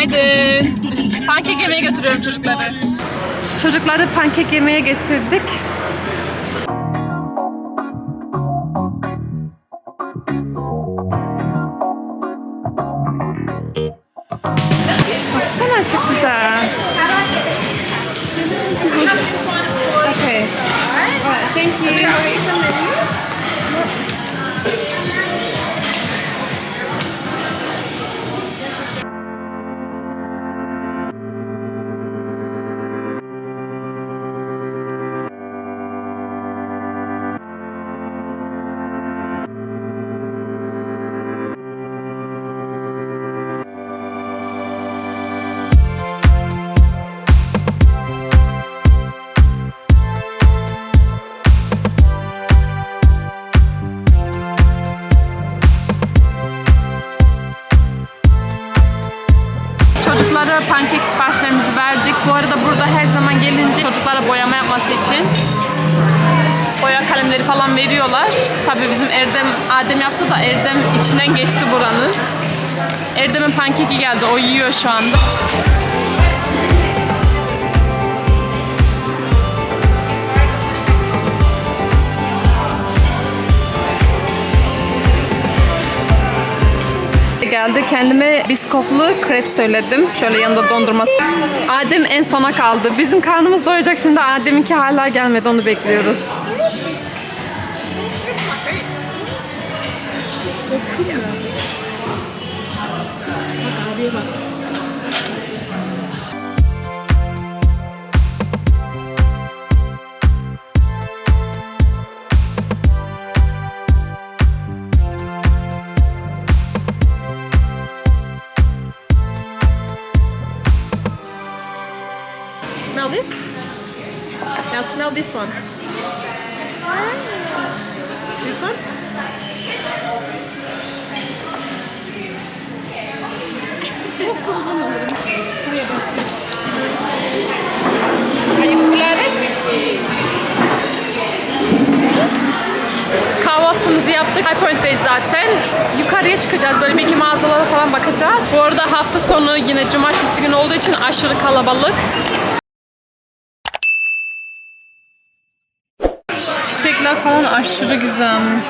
Günaydın. Pankek yemeye götürüyorum çocukları. Çocukları pankek yemeye getirdik. Baksana çok güzel. Okay. Alright, thank you. Çocuklara pankek siparişlerimizi verdik. Bu arada burada her zaman gelince çocuklara boyama yapması için boya kalemleri falan veriyorlar. Tabii bizim Erdem, Adem yaptı da Erdem içinden geçti buranın. Erdem'in pankeki geldi. O yiyor şu anda. Geldi. Kendime biskoplu krep söyledim. Şöyle yanında dondurması. Adem en sona kaldı. Bizim karnımız doyacak şimdi. Adem'inki hala gelmedi. Onu bekliyoruz. Now smell this one. This one? Kahvaltımızı yaptık. High Point'teyiz zaten. Yukarıya çıkacağız. Böyle bir iki mağazalara falan bakacağız. Bu arada hafta sonu yine cumartesi günü olduğu için aşırı kalabalık. Şu çiçekler falan aşırı güzelmiş.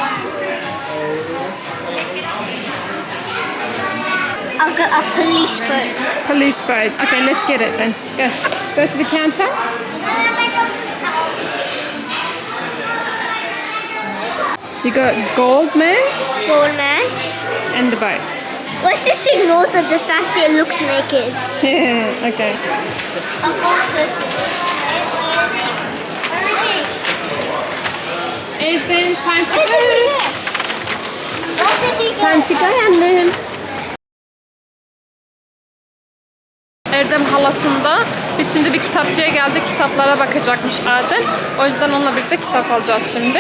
I'll get a police boat. Police birds. Okay, let's get it then. Go. Go to the counter. You got gold man Gold man. and the boat. Let's just ignore the, the fact that it looks naked. Yeah, okay. Ethan, time to go. Time to go annem. Erdem halasında. Biz şimdi bir kitapçıya geldik. Kitaplara bakacakmış Adem. O yüzden onunla birlikte kitap alacağız şimdi.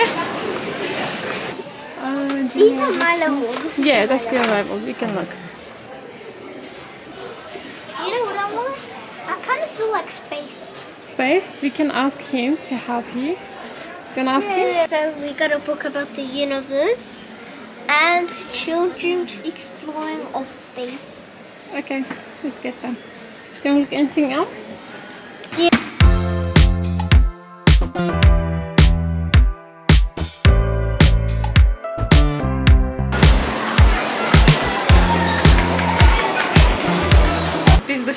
These are my levels. Yeah, that's your level. You can look. You know what I want? I kind of feel like space. Space, we can ask him to help you. Can ask him? So we got a book about the universe and children's exploring of space. Okay, let's get them. Can we look anything else? Yeah.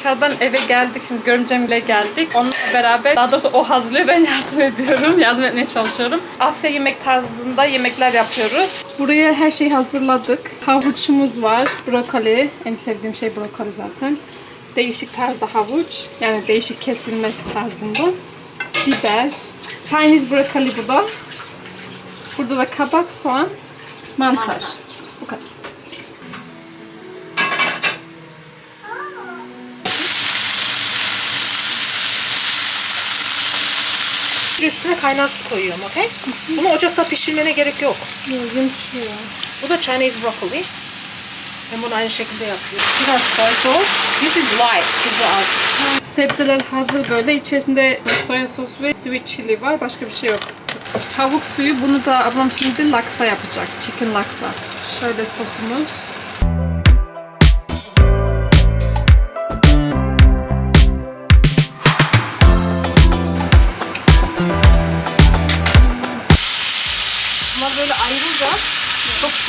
Dışarıdan eve geldik. Şimdi görümcemle geldik. Onunla beraber, daha doğrusu o hazırlıyor. Ben yardım ediyorum. Yardım etmeye çalışıyorum. Asya yemek tarzında yemekler yapıyoruz. Buraya her şeyi hazırladık. Havuçumuz var. Brokoli. En sevdiğim şey brokoli zaten. Değişik tarzda havuç. Yani değişik kesilme tarzında. Biber. Chinese brokoli bu da. Burada da kabak, soğan, mantar. Bu Üstüne kaynar su koyuyorum, okey? Bunu ocakta pişirmene gerek yok. Yumuşuyor. Bu da Chinese broccoli. Ben bunu aynı şekilde yapıyorum. Biraz soy sos. This is light, tuzu az. Sebzeler hazır böyle. İçerisinde soya sos ve sweet chili var. Başka bir şey yok. Tavuk suyu. Bunu da ablam şimdi laksa yapacak. Chicken laksa. Şöyle sosumuz.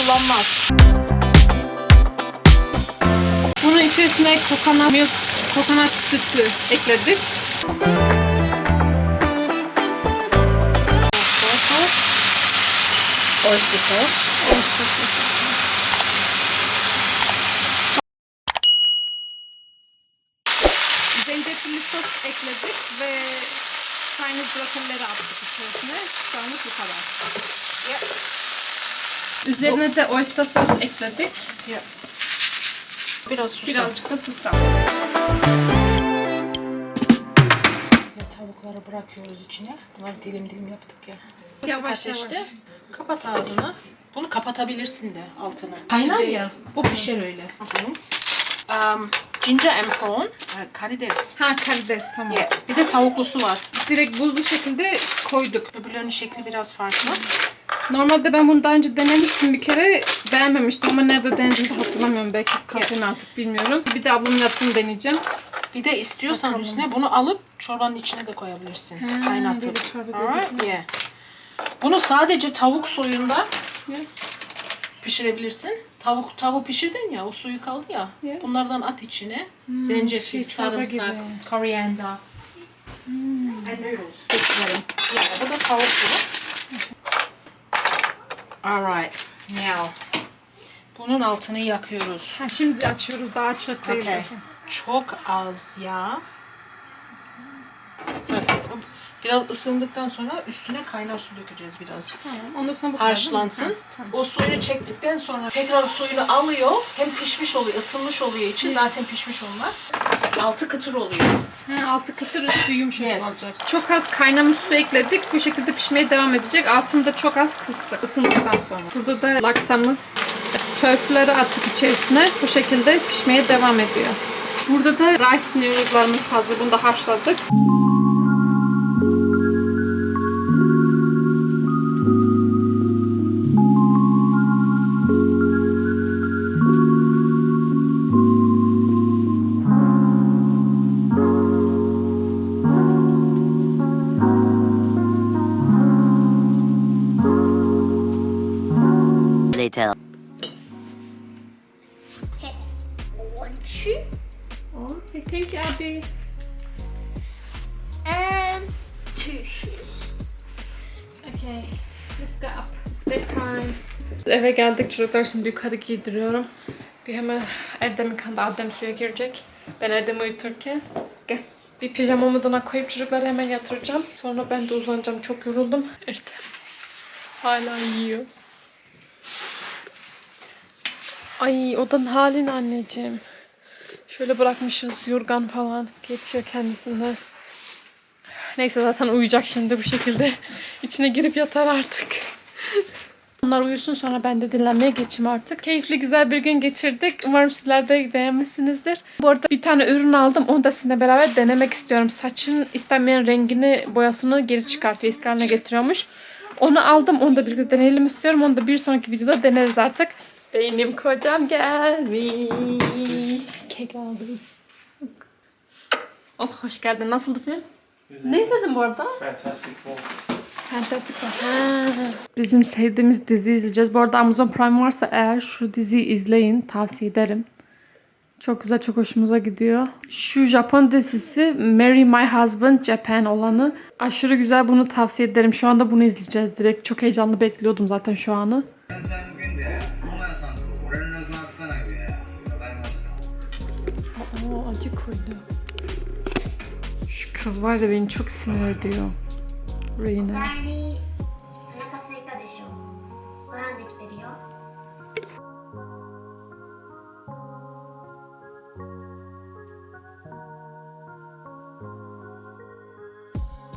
Olmaz. Bunun içerisine kokonat milk, kokonat sütü ekledik. Soy sos. Oyster sos. Zencefilli sos ekledik ve Chinese brokolleri attık içerisine. Şu anlık bu kadar. Yep. Üzerine de oyster sos ekledik. Yep. Biraz susam. Birazcık da susam. Ya tavukları bırakıyoruz içine. Bunları dilim dilim yaptık ya. Yavaş Kısık ateşte. yavaş. Kapat ağzını. Bunu kapatabilirsin de altını. Kaynar ya. Bu pişer öyle. Um, ginger and prawn. Karides. Ha karides tamam. Yeah. Bir de tavuklusu var. Direkt buzlu şekilde koyduk. Öbürlerinin şekli biraz farklı. Normalde ben bunu daha önce denemiştim bir kere. Beğenmemiştim ama nerede denediğimi de hatırlamıyorum. Belki kafenin artık bilmiyorum. Bir de ablamın yaptığını deneyeceğim. Bir de istiyorsan üstüne bunu alıp çorbanın içine de koyabilirsin. Ha, Kaynatıp. böyle çorba Alright, yeah. Bunu sadece tavuk suyunda Yeah. pişirebilirsin. Tavuk tavuğu pişirdin ya, o suyu kaldı ya. Yeah. Bunlardan at içine. Zencefil, şey, çorba sarımsak, gibi. koriander. And noodles. Beklerim. Yeah, bu da tavuk suyu. Alright, now. Bunun altını yakıyoruz. Ha, şimdi açıyoruz daha açık değil. Okay. Çok az yağ. Biraz, ısındıktan sonra üstüne kaynar su dökeceğiz biraz. Tamam. Ondan sonra bu kadar? Harçlansın. Ha, tamam. O suyunu çektikten sonra tekrar suyunu alıyor. Hem pişmiş oluyor, ısınmış oluyor içi. Zaten pişmiş onlar. Altı kıtır oluyor. Altı kıtır üstü yumuşacık Yes. olacak. Çok az kaynamış su ekledik. Bu şekilde pişmeye devam edecek. Altını da çok az kıstık ısındıktan sonra. Burada da laksamız törfleri attık içerisine. Bu şekilde pişmeye devam ediyor. Burada da rice noodles'larımız hazır. Bunu da haşladık. Shoe Oh, thank you abi. and two shoes. Okay, let's go up. It's bedtime. Eve geldik çocuklar şimdi yukarı giydiriyorum. Bir hemen Erdem yıkandı. Adem suya girecek. Ben Erdem'i uyuturken. Gel. Bir pijamamı dona koyup çocukları hemen yatıracağım. Sonra ben de uzanacağım. Çok yoruldum. Erdem hala yiyor. Ay odanın halin anneciğim. Şöyle bırakmışız yorgan falan. Geçiyor kendisinden. Neyse zaten uyuyacak şimdi bu şekilde. İçine girip yatar artık. Onlar uyusun sonra ben de dinlenmeye geçeyim artık. Keyifli güzel bir gün geçirdik. Umarım sizler de beğenmişsinizdir. Bu arada bir tane ürün aldım. Onu da sizinle beraber denemek istiyorum. Saçın istenmeyen rengini, boyasını geri çıkartıyor. Eski haline getiriyormuş. Onu aldım. Onu da birlikte deneyelim istiyorum. Onu da bir sonraki videoda deneriz artık. Benim kocam gelmiş. Kek aldım. Oh hoş geldin. Nasıldı film? Ne izledin bu arada? Fantastic Four. Fantastic Four. Ha. Bizim sevdiğimiz dizi izleyeceğiz. Bu arada Amazon Prime varsa eğer şu diziyi izleyin. Tavsiye ederim. Çok güzel, çok hoşumuza gidiyor. Şu Japon dizisi Marry My Husband Japan olanı. Aşırı güzel bunu tavsiye ederim. Şu anda bunu izleyeceğiz direkt. Çok heyecanlı bekliyordum zaten şu anı. Kız var ya beni çok sinir ediyor. Reyna.